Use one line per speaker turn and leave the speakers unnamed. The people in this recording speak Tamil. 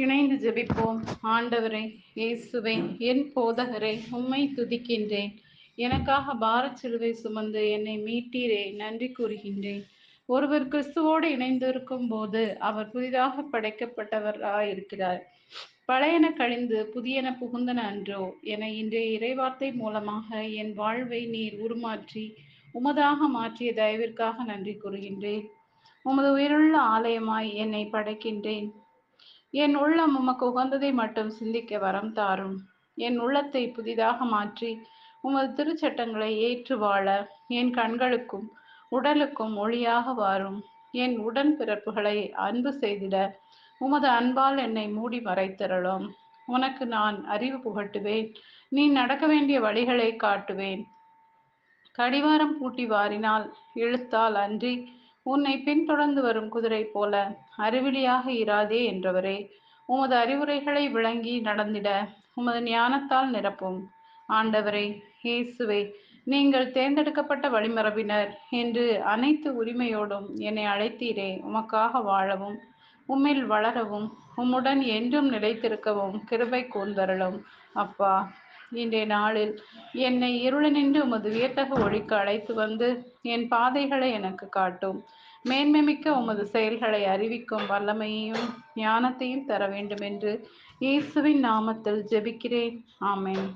இணைந்து ஜெபிப்போம். ஆண்டவரே இயேசுவே என் போதகரே உம்மை துதிக்கின்றேன். எனக்காக பாரச் சிலுவை சுமந்து என்னை மீட்டீரே நன்றி கூறுகின்றேன். ஒருவர் கிறிஸ்துவோடு இணைந்திருக்கும் போது அவர் புதிதாக படைக்கப்பட்டவராயிருக்கிறார். பழையன கழிந்து புதியன புகுந்தன அன்றோ என இன்றைய இறைவார்த்தை மூலமாக என் வாழ்வை நீர் உருமாற்றி உமதாக மாற்றிய தயவிற்காக நன்றி கூறுகின்றேன். உமது உயிருள்ள ஆலயமாய் என்னை படைக்கின்றேன். என் உள்ளம் உமக்கு உகந்ததை மட்டும் சிந்திக்க வரம் தாரும். என் உள்ளத்தை புதிதாக மாற்றி உமது திருச்சட்டங்களை ஏற்று வாழ என் கண்களுக்கும் உடலுக்கும் ஒளியாக வாரும். என் உடன் பிறப்புகளை அன்பு செய்திட உமது அன்பால் என்னை மூடி மறைத்திரளும். உனக்கு நான் அறிவு புகட்டுவேன். நீ நடக்க வேண்டிய வழிகளை காட்டுவேன். கடிவாரம் பூட்டி வாரினால் இழுத்தால் அன்றி உன்னை பின்தொடர்ந்து வரும் குதிரை போல அறிவிலியாக இராதே என்றவரே உமது அறிவுரைகளை விளங்கி நடந்திட உமது ஞானத்தால் நிரப்பும். ஆண்டவரே இயேசுவே நீங்கள் தேர்ந்தெடுக்கப்பட்ட வழிமரபினர் என்று அனைத்து உரிமையோடும் என்னை அழைத்தீரே உமக்காக வாழவும் உம்மில் வளரவும் உம்முடன் என்றும் நிலைத்திருக்கவும் கிருபை கூர்ந்தருளும். அப்பா இன்றைய நாளில் என்னை இருளனின்று உமது வியத்தக ஒழிக்கு அழைத்து வந்து என் பாதைகளை எனக்கு காட்டும். மேன்மைமிக்க உமது செயல்களை அறிவிக்கும் வல்லமையையும் ஞானத்தையும் தர வேண்டும் என்று இயேசுவின் நாமத்தில் ஜெபிக்கிறேன். ஆமேன்.